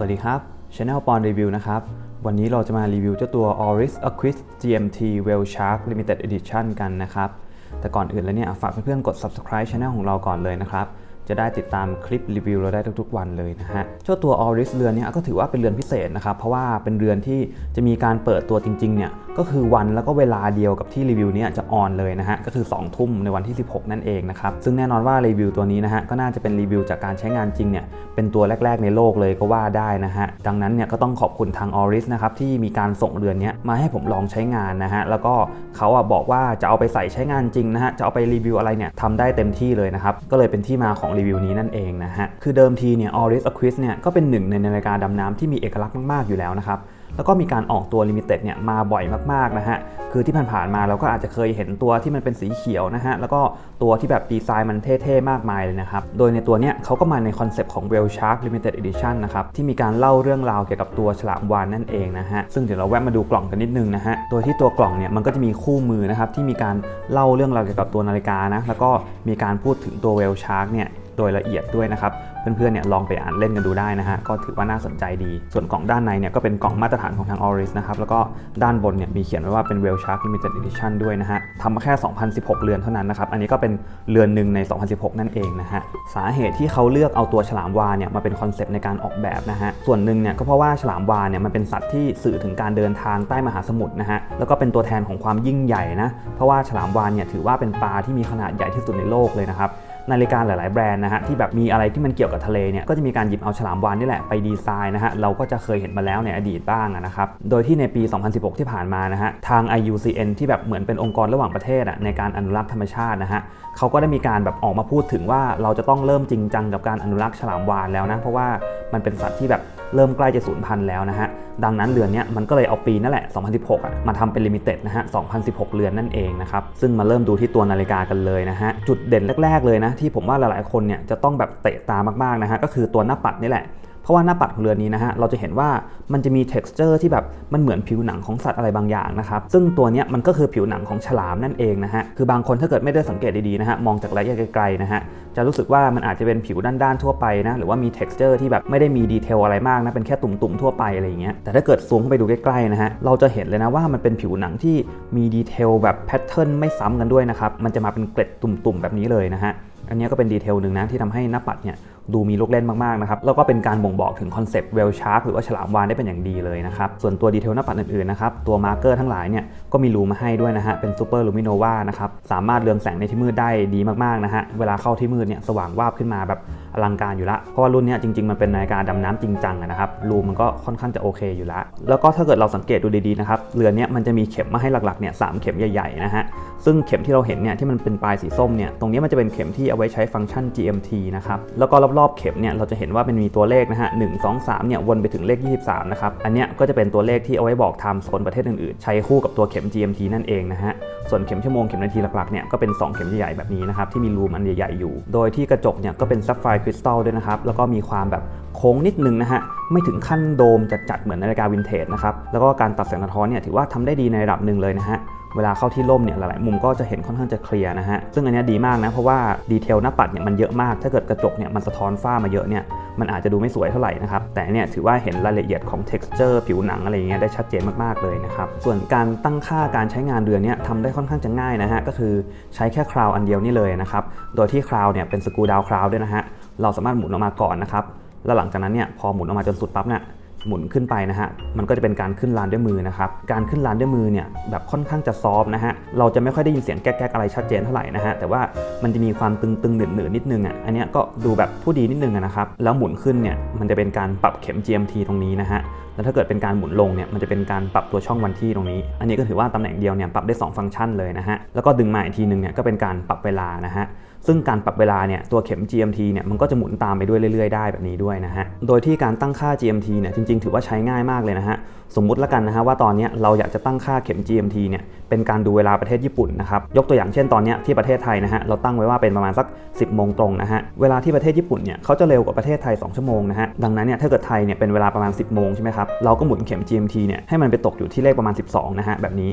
สวัสดีครับ Channel ปอนรีวิวนะครับ วันนี้เราจะมารีวิวเจ้าตัว Oris Aquis GMT Whale Shark Limited Edition กันนะครับ แต่ก่อนอื่นแล้วเนี่ยฝากเพื่อนๆกด subscribe Channel ของเราก่อนเลยนะครับ จะได้ติดตามคลิปรีวิวเราได้ทุกๆ วันเลยนะฮะ เจ้าตัว Oris เรือนเนี้ก็ถือว่าเป็นเรือนพิเศษนะครับ เพราะว่าเป็นเรือนที่จะมีการเปิดตัวจริงๆเนี่ย ก็คือวันแล้วก็เวลาเดียวกับที่รีวิวนี้จะออนเลยนะฮะก็คือ 2 ทุ่มในวันที่ 16 นั่นเองนะครับซึ่งแน่นอนว่ารีวิวตัวนี้นะฮะก็น่าจะเป็นรีวิวจากการใช้งานจริงเนี่ยเป็นตัวแรก ๆ ในโลกเลยก็ว่าได้นะฮะดังนั้นเนี่ยก็ต้องขอบคุณทาง Oris นะครับที่มีการส่งเรือนนี้มาให้ผมลองใช้งานนะฮะแล้วก็เขาอะบอกว่าจะเอาไปใส่ใช้งานจริงนะฮะจะเอาไปรีวิวอะไรเนี่ยทำได้เต็มที่เลยนะครับก็เลยเป็นที่มาของรีวิวนี้นั่นเองนะฮะคือเดิมทีเนี่ย Oris Aquis เนี่ยก็เป็นหนึ่งในนาฬิกาดำน้ำที่มีเอกลักษณ์มากๆอยู่แล้วนะครับ แล้วก็มีการออกตัวลิมิเต็ดเนี่ยมาบ่อยมากๆนะฮะ คือที่ผ่านๆมาเราก็อาจจะเคยเห็นตัวที่มันเป็นสีเขียวนะฮะ แล้วก็ตัวที่แบบดีไซน์มันเท่ๆ มากมายเลยนะครับ โดยในตัวเนี้ยเขาก็มาในคอนเซปต์ของ Whale Shark Limited Edition นะครับ ที่มีการเล่าเรื่องราวเกี่ยวกับตัวฉลามวาฬนั่นเองนะฮะ ซึ่งเดี๋ยวเราแวะมาดูกล่องกันนิดนึงนะฮะ โดยที่ตัวกล่องเนี่ยมันก็จะมีคู่มือนะครับที่มีการเล่าเรื่องราวเกี่ยวกับตัวนาฬิกานะ แล้วก็มีการพูดถึงตัว Whale Shark เนี่ย โดยละเอียดด้วยนะครับ เพื่อนๆเนี่ยลองไปอ่านเล่นกันดูได้นะฮะ ก็ถือว่าน่าสนใจดี ส่วนกล่องด้านในเนี่ยก็เป็นกล่องมาตรฐานของทาง Oris นะครับ แล้วก็ด้านบนเนี่ยมีเขียนไว้ว่าเป็น Whale Shark Limited Edition ด้วยนะฮะทำมาแค่ 2016 เรือนเท่านั้นนะครับ อันนี้ก็เป็นเรือนหนึ่งใน 2016 นั่นเองนะฮะ สาเหตุที่เขาเลือกเอาตัวฉลามวาเนี่ยมาเป็นคอนเซปต์ในการออกแบบนะฮะ ส่วนหนึ่งเนี่ยก็เพราะว่าฉลามวาเนี่ยมันเป็นสัตว์ที่สื่อถึงการเดินทางใต้มหาสมุทรนะฮะ แล้วก็เป็นตัวแทนของความยิ่งใหญ่นะ เพราะว่าฉลามวาเนี่ยถือว่าเป็นปลาที่มีขนาดใหญ่ที่สุดในโลกเลยนะครับ นาฬิกาหลาย ๆ แบรนด์นะฮะที่แบบมีอะไรที่มันเกี่ยวกับทะเลเนี่ยก็จะมีการหยิบเอาฉลามวาฬนี่แหละไปดีไซน์นะฮะเราก็จะเคยเห็นมาแล้วในอดีตบ้างนะครับโดยที่ในปี 2016 ที่ผ่านมานะฮะทาง IUCN ที่แบบเหมือนเป็นองค์กรระหว่างประเทศอะในการอนุรักษ์ธรรมชาตินะฮะเขาก็ได้มีการแบบออกมาพูดถึงว่าเราจะต้องเริ่มจริงจังกับการอนุรักษ์ฉลามวาฬแล้วนะเพราะว่ามันเป็นสัตว์ที่แบบเริ่มใกล้จะสูญพันธุ์แล้วนะฮะ ดังนั้นเรือนนี้มันก็เลยเอาปีนั่นแหละ 2016อะมาทำเป็นลิมิเต็ดนะฮะ 2016 เรือนนั่นเองนะครับ ซึ่งมาเริ่มดูที่ตัวนาฬิกากันเลยนะฮะ จุดเด่นแรก ๆเลยนะที่ผมว่าหลายๆคนเนี่ยจะต้องแบบเตะตามากๆนะฮะก็คือตัวหน้าปัดนี่แหละ ราะว่าหน้าปัดของเรือนนี้นะฮะเราจะเห็นว่ามันจะมี t e x t อร์ที่แบบมันเหมือนผิวหนังของสัตว์อะไรบางอย่างนะครับซึ่งตัวนี้มันก็คือผิวหนังของฉลามนั่นเองนะฮะคือบางคนถ้าเกิดไม่ได้สังเกตดีๆนะฮะมองจากระยะไกลๆนะฮะจะรู้สึกว่ามันอาจจะเป็นผิวด้านๆทั่วไปนะหรือว่ามี t e x t อร์ที่แบบไม่ได้มีดีเทลอะไรมากนะเป็นแค่ตุ่มๆทั่วไปอะไรอย่างเงี้ยแต่ถ้าเกิดซูมเข้าไปดูใกล้ๆนะฮะเราจะเห็นเลยนะว่ามันเป็นผิวหนังที่มีดีเทลแบบแพทเทิร์นไม่ซ้ำกันด้วยนะครับมันจะมาเป็นเกล็ดตุ่มๆแบบนี้เลยนะฮะอันนี้ก็เป็นดีเทลหนึ่งนะที่ทำให้หน้าปัดเนี่ย ดูมีลูกเล่นมากๆนะครับแล้วก็เป็นการบ่งบอกถึงคอนเซปต์เวลชาร์กหรือว่าฉลามวานได้เป็นอย่างดีเลยนะครับส่วนตัวดีเทลหน้าปัดอื่นๆนะครับตัวมาร์กเกอร์ทั้งหลายเนี่ยก็มีรูมาให้ด้วยนะฮะเป็นซูเปอร์ลูมิโนวานะครับสามารถเรืองแสงในที่มืดได้ดีมากๆนะฮะเวลาเข้าที่มืดเนี่ยสว่างวาบขึ้นมาแบบ อลังการอยู่ละเพราะว่ารุ่นนี้จริงๆมันเป็นนาฬิกาดำน้ำจริงจังนะครับรูมันก็ค่อนข้างจะโอเคอยู่ละแล้วก็ถ้าเกิดเราสังเกตดูดีๆนะครับเรือนนี้มันจะมีเข็มมาให้หลักๆเนี่ยสามเข็มใหญ่ๆนะฮะซึ่งเข็มที่เราเห็นเนี่ยที่มันเป็นปลายสีส้มเนี่ยตรงนี้มันจะเป็นเข็มที่เอาไว้ใช้ฟังก์ชัน GMT นะครับแล้วก็รอบๆเข็มเนี่ยเราจะเห็นว่ามันมีตัวเลขนะฮะ1 2 3เนี่ยวนไปถึงเลข 23นะครับอันเนี้ยก็จะเป็นตัวเลขที่เอาไว้บอกไทม์โซนประเทศอื่นๆ ใช้คู่กับตัวเข็ม GMT นั่นเองนะฮะส่วนเข็มชั่วโมงเข็มนาทีหลักๆเนี่ยก็เป็น 2 เข็มใหญ่ๆแบบนี้นะครับที่มีรูมันใหญ่ๆอยู่ โดยที่กระจกเนี่ยก็เป็นซัฟไฟร์คริสตัลด้วยนะครับ แล้วก็มีความแบบโค้งนิดนึงนะฮะ ไม่ถึงขั้นโดมจัดๆเหมือนนาฬิกาวินเทจนะครับ แล้วก็การตัดแสงสะท้อนเนี่ยถือว่าทำได้ดีในระดับหนึ่งเลยนะฮะ เวลาเข้าที่ร่มเนี่ยหลายๆมุมก็จะเห็นค่อนข้างจะเคลียร์นะฮะ ซึ่งอันนี้ดีมากนะเพราะว่าดีเทลหน้าปัดเนี่ยมันเยอะมาก ถ้าเกิดกระจกเนี่ยมันสะท้อนฝ้ามาเยอะเนี่ยมันอาจจะดูไม่สวยเท่าไหร่นะครับ แต่เนี่ยถือว่าเห็นรายละเอียดของ texture ผิวหนังอะไรอย่างเงี้ยได้ชัดเจนมากๆเลยนะครับ ส่วนการตั้งค่าการใช้งานเรือนเนี่ยทำได้ค่อนข้างจะง่ายนะฮะก็คือใช้แค่คราวอันเดียวนี่เลยนะครับโดยที่คราวเนี่ยเป็นสกูดาวคราวด้วยนะฮะเราสามารถหมุนออกมาก่อนนะครับ แล้วหลังจากนั้นเนี่ยพอหมุนออกมาจนสุดปั๊บเนี่ยหมุนขึ้นไปนะฮะ มันก็จะเป็นการขึ้นลานด้วยมือนะครับ การขึ้นลานด้วยมือเนี่ยแบบค่อนข้างจะซอฟต์นะฮะ เราจะไม่ค่อยได้ยินเสียงแก๊กๆอะไรชัดเจนเท่าไหร่นะฮะ แต่ว่ามันจะมีความตึงๆหนืดๆนิดนึงอะ อันนี้ก็ดูแบบผู้ดีนิดนึงนะครับ แล้วหมุนขึ้นเนี่ยมันจะเป็นการปรับเข็ม GMT ตรงนี้นะฮะ แล้วถ้าเกิดเป็นการหมุนลงเนี่ยมันจะเป็นการปรับตัวช่องวันที่ตรงนี้ อันนี้ก็ถือว่าตำแหน่งเดียวเนี่ยปรับได้ 2 ฟังก์ชันเลยนะฮะ แล้วก็ดึงมาอีกทีนึงเนี่ยก็เป็นการปรับเวลานะฮะ ซึ่งการปรับเวลาเนี่ยตัวเข็ม GMT เนี่ยมันก็จะหมุนตามไปด้วยเรื่อยๆได้แบบนี้ด้วยนะฮะ โดยที่การตั้งค่า GMT เนี่ยจริงๆ ถือว่าใช้ง่ายมากเลยนะฮะ สมมุติแล้วกันนะฮะว่าตอนนี้เราอยากจะตั้งค่าเข็ม GMT เนี่ยเป็นการดูเวลาประเทศญี่ปุ่นนะครับ ยกตัวอย่างเช่นตอนนี้ที่ประเทศไทยนะฮะเราตั้งไว้ว่าเป็นประมาณสัก 10โมงตรงนะฮะ เวลาที่ประเทศญี่ปุ่นเนี่ยเขาจะเร็วกว่าประเทศไทย 2 ชั่วโมงนะฮะ ดังนั้นเนี่ยถ้าเกิดไทยเนี่ยเป็นเวลาประมาณ 10โมงใช่ไหมครับ เราก็หมุนเข็ม GMT เนี่ยให้มันไปตกอยู่ที่เลขประมาณ 12นะฮะแบบนี้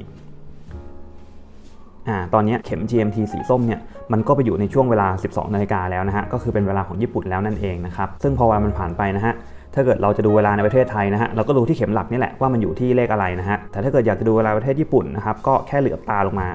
อ่าตอนนี้เข็ม GMT สีส้มเนี่ยมันก็ไปอยู่ในช่วงเวลา 12 นาฬิกาแล้วนะฮะก็คือเป็นเวลาของญี่ปุ่นแล้วนั่นเองนะครับซึ่งพอเวลามันผ่านไปนะฮะถ้าเกิดเราจะดูเวลาในประเทศไทยนะฮะเราก็ดูที่เข็มหลักนี่แหละว่ามันอยู่ที่เลขอะไรนะฮะแต่ถ้าเกิดอยากจะดูเวลาประเทศญี่ปุ่นนะครับก็แค่เหลือบตาลงมา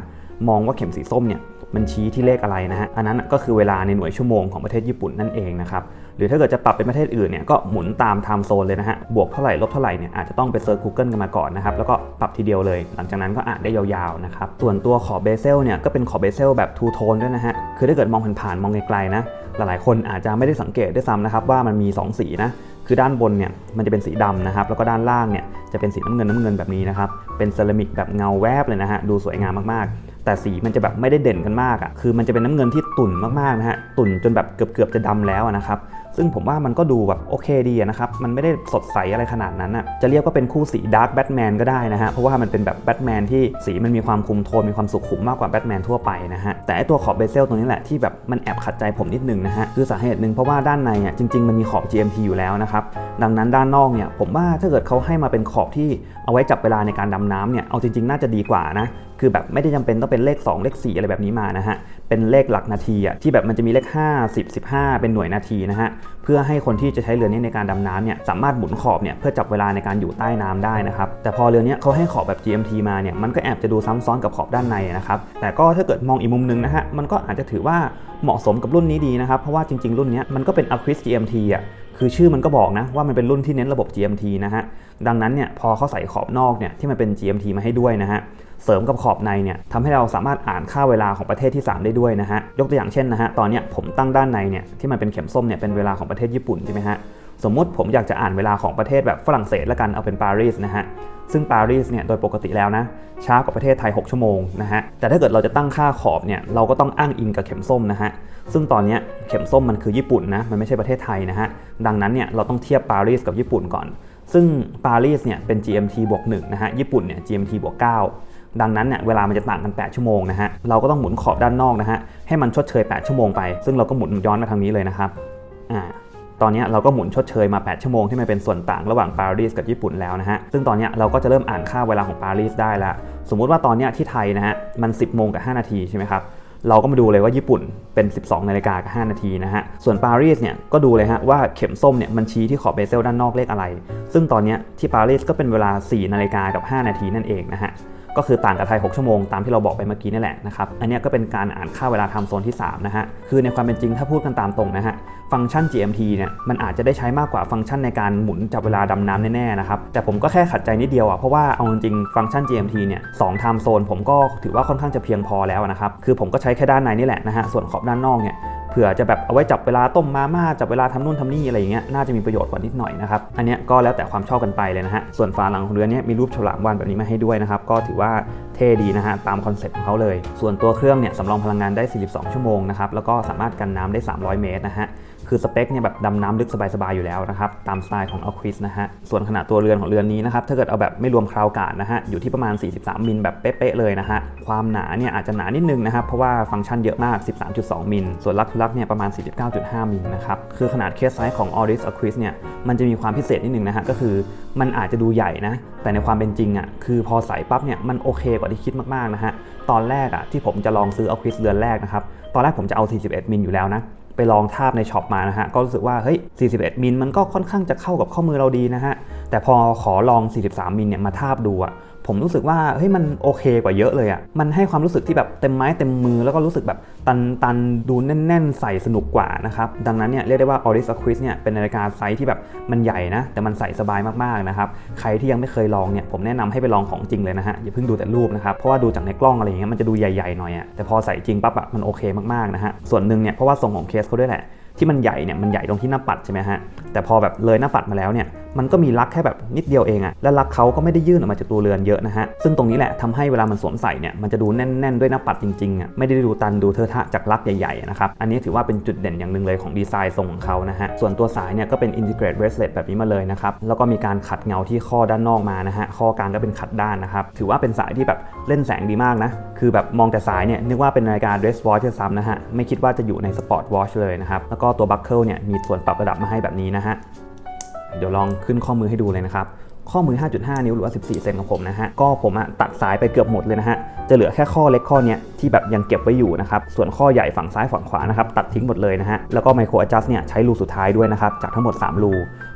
มองว่าเข็มสีส้มเนี่ยมันชี้ที่เลขอะไรนะฮะอันนั้นก็คือเวลาในหน่วยชั่วโมงของประเทศญี่ปุ่นนั่นเองนะครับ รือถ้าเกิดจะปรับเป็นประเทศอื่นเนี่ยก็หมุนตามไทม์โซนเลยนะฮะ บวกเท่าไหร่ลบเท่าไหร่เนี่ยอาจจะต้องไปเซิร์ช Google กันมาก่อนนะครับ แล้วก็ปรับทีเดียวเลย หลังจากนั้นก็อ่านได้ยาวๆนะครับ ส่วนตัวขอบเบเซลเนี่ยก็เป็นขอบเบเซลแบบทูโทนด้วยนะฮะ คือถ้าเกิดมองผ่านๆมองไกลๆนะ หลายๆคนอาจจะไม่ได้สังเกตด้วยซ้ำนะครับว่ามันมี 2 สีนะคือด้านบนเนี่ยมันจะเป็นสีดำนะครับแล้วก็ด้านล่างเนี่ยจะเป็นสีน้ำเงินน้ำเงินแบบนี้นะครับเป็นเซรามิกแบบเงาแวบเลยนะฮะดูสวยงามมากๆ แต่สีมันจะแบบไม่ได้เด่นกันมากอะ่ะคือมันจะเป็นน้ำเงินที่ตุ่นมากๆนะฮะตุ่นจนแบบเกือบๆจะดำแล้วนะครับซึ่งผมว่ามันก็ดูแบบโอเคดีนะครับ มันไม่ได้สดใสอะไรขนาดนั้นอะจะเรียกว่าเป็นคู่สีดาร์กแบทแมนก็ได้นะฮะเพราะว่ามันเป็นแบบแบทแมนที่สีมันมีความคุมโทนมีความสุขุมมากกว่าแบทแมนทั่วไปนะฮะแต่ไอตัวขอบเบเซลตรงนี้แหละที่แบบมันแอบขัดใจผมนิดนึงนะฮะคือสาเหตุหนึ่งเพราะว่าด้านในอะจริง ๆ มันมีขอบ GMT อยู่แล้วนะครับดังนั้นด้านนอกเนี่ยผมว่าถ้าเกิดเขาให้มาเป็นขอบที่เอาไว้จับเวลาในการดำน้ำเนี่ยเอาจริงๆ น่าจะดีกว่านะ คือแบบไม่ได้จำเป็นต้องเป็นเลข 2 เลข 4 อะไรแบบนี้มานะฮะ เป็นเลขหลักนาทีอะที่แบบมันจะมีเลข 5 10 15 เป็นหน่วยนาทีนะฮะ เพื่อให้คนที่จะใช้เรือนี้ในการดำน้ำเนี่ยสามารถหมุนขอบเนี่ยเพื่อจับเวลาในการอยู่ใต้น้ำได้นะครับ แต่พอเรือนี้เขาให้ขอบแบบ GMT มาเนี่ยมันก็แอบจะดูซ้ำซ้อนกับขอบด้านในนะครับ แต่ก็ถ้าเกิดมองอีกมุมนึงนะฮะมันก็อาจจะถือว่าเหมาะสมกับรุ่นนี้ดีนะครับเพราะว่าจริงๆ รุ่นนี้มันก็เป็น Aquis GMT อะ คือชื่อมันก็บอกนะว่ามันเป็นรุ่นที่เน้นระบบ GMT นะฮะ ดังนั้นเนี่ยพอเขาใส่ขอบนอกเนี่ยที่มันเป็น GMT มาให้ด้วยนะฮะ เสริมกับขอบในเนี่ยทำให้เราสามารถอ่านค่าเวลาของประเทศที่ 3 ได้ด้วยนะฮะ ยกตัวอย่างเช่นนะฮะ ตอนเนี้ยผมตั้งด้านในเนี่ยที่มันเป็นเข็มส้มเนี่ยเป็นเวลาของประเทศญี่ปุ่นใช่ไหมฮะ สมมติผมอยากจะอ่านเวลาของประเทศแบบฝรั่งเศสละกันเอาเป็นปารีสนะฮะซึ่งปารีสเนี่ยโดยปกติแล้วนะช้ากว่าประเทศไทย 6 ชั่วโมงนะฮะแต่ถ้าเกิดเราจะตั้งค่าขอบเนี่ยเราก็ต้องอ้างอิงกับเข็มส้มนะฮะซึ่งตอนนี้เข็มส้มมันคือญี่ปุ่นนะมันไม่ใช่ประเทศไทยนะฮะดังนั้นเนี่ยเราต้องเทียบปารีสกับญี่ปุ่นก่อน ซึ่งปารีสเนี่ยเป็น GMT บวก1นะฮะญี่ปุ่นเนี่ย GMT บวก9ดังนั้นเนี่ยเวลามันจะต่างกัน 8 ชั่วโมงนะฮะเราก็ต้องหมุนขอบด้านนอกนะฮะให้มันชดเชย 8 ชั่วโมงไป ซึ่งเราก็หมุนย้อนมาทางนี้เลยนะครับอ่า ตอนนี้เราก็หมุนชดเชยมา 8 ชั่วโมงที่มันเป็นส่วนต่างระหว่างปารีสกับญี่ปุ่นแล้วนะฮะ ซึ่งตอนนี้เราก็จะเริ่มอ่านค่าเวลาของปารีสได้ล้วสมมุติว่าตอนนี้ที่ไทยนะฮะมัน 10 โมงกับ 5 นาทีใช่ไหมครับเราก็มาดูเลยว่าญี่ปุ่นเป็น 12 นาฬิกากับ5นาทีนะฮะ ส่วนปารีสเนี่ยก็ดูเลยฮะว่าเข็มส้มเนี่ยมันชี้ที่ขอบเบเซลด้านนอกเลขอะไร ซึ่งตอนนี้ที่ปารีสก็เป็นเวลา 4 นาฬิกากับ 5 นาทีนั่นเองนะฮะ ก็คือต่างกับไทย 6 ชั่วโมงตามที่เราบอกไปเมื่อกี้นี่แหละนะครับ อันนี้ก็เป็นการอ่านค่าเวลาทม์โซนที่ 3 นะฮะ คือในความเป็นจริงถ้าพูดกันตามตรงนะฮะ ฟังก์ชัน GMT เนี่ยมันอาจจะได้ใช้มากกว่าฟังก์ชันในการหมุนจับเวลาดำน้ำแน่ๆนะครับ แต่ผมก็แค่ขัดใจนิดเดียวอะ เพราะว่าเอาจริงๆฟังก์ชัน GMT เนี่ยสองไทม์โซนผมก็ถือว่าค่อนข้างจะเพียงพอแล้วนะครับ คือผมก็ใช้แค่ด้านในนี่แหละนะฮะ ส่วนขอบด้านนอกเนี่ย เผื่อจะแบบเอาไว้จับเวลาต้มมาม่าจับเวลาทำนู่นทำนี่อะไรอย่างเงี้ยน่าจะมีประโยชน์กว่านิดหน่อยนะครับอันเนี้ยก็แล้วแต่ความชอบกันไปเลยนะฮะส่วนฝาหลังของเรือเนี้ยมีรูปฉลามวานแบบนี้มาให้ด้วยนะครับก็ถือว่าเท่ดีนะฮะตามคอนเซ็ปต์ของเขาเลย ส่วนตัวเครื่องเนี่ยสำรองพลังงานได้ 42 ชั่วโมงนะครับแล้วก็สามารถกันน้ำได้ 300 เมตรนะฮะ คือสเปคเนี่ยแบบดำน้ำลึกสบายๆอยู่แล้วนะครับ ตามสไตล์ของ Aquis นะฮะ ส่วนขนาดตัวเรือนของเรือนนี้นะครับ ถ้าเกิดเอาแบบไม่รวมคราวการ์ดนะฮะ อยู่ที่ประมาณ 43 มิลแบบเป๊ะๆเลยนะฮะ ความหนาเนี่ยอาจจะหนานิดนึงนะครับ เพราะว่าฟังก์ชันเยอะมาก 13.2 มิล ส่วนลักทุลักเนี่ยประมาณ 49.5 มิลนะครับ คือขนาดเคสไซส์ของ Oris Aquis เนี่ย มันจะมีความพิเศษนิดนึงนะฮะ ก็คือมันอาจจะดูใหญ่นะ แต่ในความเป็นจริงอะ คือพอใส่ปั๊บเนี่ย มันโอเคกว่าที่คิดมากๆนะฮะ ตอนแรกอะที่ผมจะลองซื้อ Aquis เรือนแรกนะครับ ตอนแรกผมจะเอา 41 มิลอยู่แล้วนะ ไปลองทาบในช็อปมานะฮะก็รู้สึกว่าเฮ้ย 41 มิลมันก็ค่อนข้างจะเข้ากับข้อมือเราดีนะฮะแต่พอขอลอง 43 มิลเนี่ยมาทาบดูอะ ผมรู้สึกว่าเฮ้ยมันโอเคกว่าเยอะเลยอะมันให้ความรู้สึกที่แบบเต็มไม้เต็มมือแล้วก็รู้สึกแบบตันตันดูแน่น ๆ ใส่สนุกกว่านะครับดังนั้นเนี่ยเรียกได้ว่า Oris Aquis เนี่ยเป็นนาฬิกาไซส์ที่แบบมันใหญ่นะแต่มันใส่สบายมากๆนะครับใครที่ยังไม่เคยลองเนี่ยผมแนะนำให้ไปลองของจริงเลยนะฮะอย่าเพิ่งดูแต่รูปนะครับเพราะว่าดูจากในกล้องอะไรอย่างเงี้ยมันจะดูใหญ่ๆหน่อยอะแต่พอใส่จริงปั๊บอะมันโอเคมากๆนะฮะส่วนหนึ่งเนี่ยเพราะว่าทรงของเคสเขาด้วยแหละที่มันใหญ่เนี่ยมันใหญ่ตรงที่หน้าปัดใช่ไหมฮะแต่พอแบบเลยหน้าปัดมาแล้วเนี่ยมันก็มีลักแค่แบบนิดเดียวเองอะและลักเขาก็ไม่ได้ยื่นออกมาจากตัวเรือนเยอะนะฮะซึ่งตรงนี้แหละทำให้เวลามันสวมใส่เนี่ยมันจะดูแน่น ๆ ด้วยหน้าปัดจริงๆอะไม่ได้ดูตันดูเทอะทะจากลักใหญ่ๆนะครับอันนี้ถือว่าเป็นจุดเด่นอย่างหนึ่งเลยของดีไซน์ทรงของเขานะฮะส่วนตัวสายเนี่ยก็เป็น integrate bracelet แบบนี้มาเลยนะครับแล้วก็มีการขัดเงาที่ข้อด้านนอกมานะฮะข้อกลางก็เป็นขัดด้านนะครับถือว่าเป็นสายที่แบบเล่นแสงดีมากนะคือแบบมองแต่สายเนี่ยนึกว่าเป็นนาฬิกา dress watch ซ้ำนะฮะไม่คิดว่าจะอยู่ใน sport watch เลยนะครับแล้วก็ตัว buckle เนี่ยมีส่วนปรับระดับมาให้แบบนี้นะฮะ เดี๋ยวลองขึ้นข้อมือให้ดูเลยนะครับ ข้อมือ 5.5 นิ้วหรือว่า 14 เซนของผมนะฮะ ก็ผมอะตัดสายไปเกือบหมดเลยนะฮะ จะเหลือแค่ข้อเล็กข้อเนี้ยที่แบบยังเก็บไว้อยู่นะครับ ส่วนข้อใหญ่ฝั่งซ้ายฝั่งขวานะครับตัดทิ้งหมดเลยนะฮะ แล้วก็ไมโครอะจัสเนี่ยใช้รูสุดท้ายด้วยนะครับจากทั้งหมด 3 รู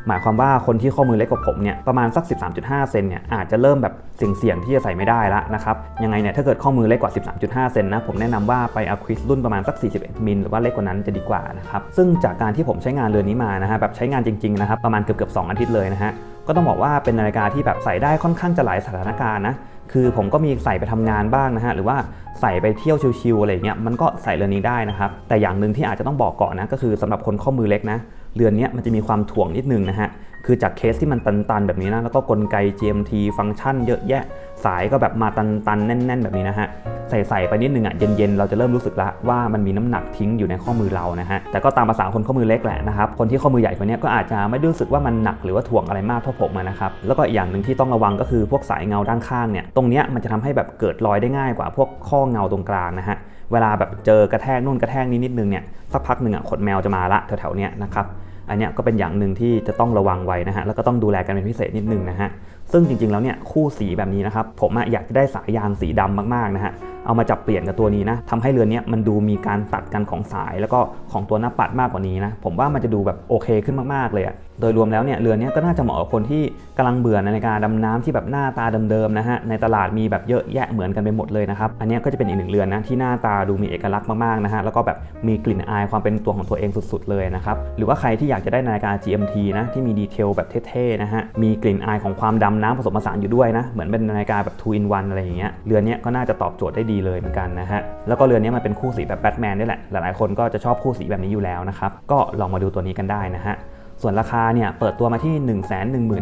หมายความว่าคนที่ข้อมือเล็กกว่าผมเนี่ยประมาณสัก 13.5 เซนเนี่ยอาจจะเริ่มแบบเสี่ยงๆที่จะใส่ไม่ได้ละนะครับยังไงเนี่ยถ้าเกิดข้อมือเล็กกว่า 13.5 เซนนะผมแนะนำว่าไปเอาควิสรุ่นประมาณสัก 41 มิลหรือว่าเล็กกว่านั้นจะดีกว่านะครับซึ่งจากการที่ผมใช้งานเรือนนี้มานะฮะแบบใช้งานจริงๆนะครับประมาณเกือบๆ2อาทิตย์เลยนะฮะก็ต้องบอกว่าเป็นนาฬิกาที่แบบใส่ได้ค่อนข้างจะหลายสถานการณ์นะคือผมก็มีใส่ไปทำงานบ้างนะฮะหรือว่าใส่ไปเที่ยวชิวๆอะไรเงี้ยมันก็ใส่เรือนนี้ได้นะครับแต่อย่างหนึ่งที่อาจจะต้องบอกก่อนนะก็คือสำหรับคนข้อมือเล็กนะ เรือนนี้มันจะมีความถ่วงนิดนึงนะฮะ คือจากเคสที่มันตันๆแบบนี้นะ แล้วก็กลไก GMT ฟังก์ชันเยอะแยะ สายก็แบบมาตันๆ แน่น ๆ แบบนี้นะฮะ ใส่ๆไปนิดนึงอะ เย็นๆ เราจะเริ่มรู้สึกละว่ามันมีน้ำหนักทิ้งอยู่ในข้อมือเรานะฮะ แต่ก็ตามภาษาคนข้อมือเล็กแหละนะครับ คนที่ข้อมือใหญ่กว่านี้ก็อาจจะไม่รู้สึกว่ามันหนักหรือว่าถ่วงอะไรมากเท่าผมนะครับ แล้วก็อีกอย่างหนึ่งที่ต้องระวังก็คือพวกสายเงาด้านข้างเนี่ย ตรงเนี้ยมันจะทำให้แบบเกิดรอยได้ง่ายกว่าพวกข้อเงาตรงกลางนะฮะ เวลาแบบเจอกระแทกนู่นกระแทกนี้นิดนึงเนี่ยสักพักหนึ่งอะขนแมวจะมาละแถวๆเนี้ยนะครับอันเนี้ยก็เป็นอย่างหนึ่งที่จะต้องระวังไว้นะฮะแล้วก็ต้องดูแลกันเป็นพิเศษนิดนึงนะฮะซึ่งจริงๆแล้วเนี่ยคู่สีแบบนี้นะครับผมอะอยากจะได้สายยางสีดำมากๆนะฮะ เอามาจับเปลี่ยนกับตัวนี้นะทำให้เรือนนี้มันดูมีการตัดกันของสายแล้วก็ของตัวหน้าปัดมากกว่านี้นะ ผมว่ามันจะดูแบบโอเคขึ้นมากๆเลยอะโดยรวมแล้วเนี่ยเรือนนี้ก็น่าจะเหมาะกับคนที่กำลังเบื่อในาฬิกาดำน้ำที่แบบหน้าตาเดิมๆนะฮะในตลาดมีแบบเยอะแยะเหมือนกันไปหมดเลยนะครับอันนี้ก็จะเป็นอีกหนึ่งเรือนนะที่หน้าตาดูมีเอกลักษณ์มากๆนะฮะแล้วก็แบบมีกลิ่นอายความเป็นตัวของตัวเองสุดๆเลยนะครับหรือว่าใครที่อยากจะได้นาฬิกา GMT นะที่มีดีเทลแบบเท่ๆนะฮะมีกลิ่นอายของความดำน้ำผสมผสานอยู่ด้วยนะเหมือนเป็นนาฬิกาแบบ2 in 1อะไรอย่างเงี้ยเรือนนี้ก็น่าจะตอบโจทย์ได้ดีเลยเหมือนกันนะฮะ แล้วก็เรือนนี้มันเป็นคู่สีแบบแบทแมนนี่แหละ หลายๆคนก็จะชอบคู่สีแบบนี้อยู่แล้วนะครับ ก็ลองมาดูตัวนี้กันได้นะฮะ ส่วนราคาเนี่ยเปิดตัวมาที่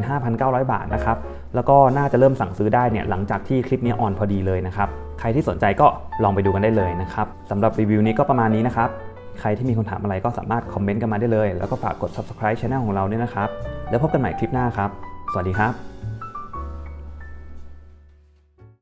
115,900 บาทนะครับ แล้วก็น่าจะเริ่มสั่งซื้อได้เนี่ยหลังจากที่คลิปนี้ออนพอดีเลยนะครับ ใครที่สนใจก็ลองไปดูกันได้เลยนะครับสำหรับรีวิวนี้ก็ประมาณนี้นะครับ ใครที่มีคำถามอะไรก็สามารถคอมเมนต์กันมาได้เลย แล้วก็ฝากกด subscribe channel ของเราด้วยนะครับ แล้วพบกันใหม่คลิปหน้าครับ สวัสดีครับ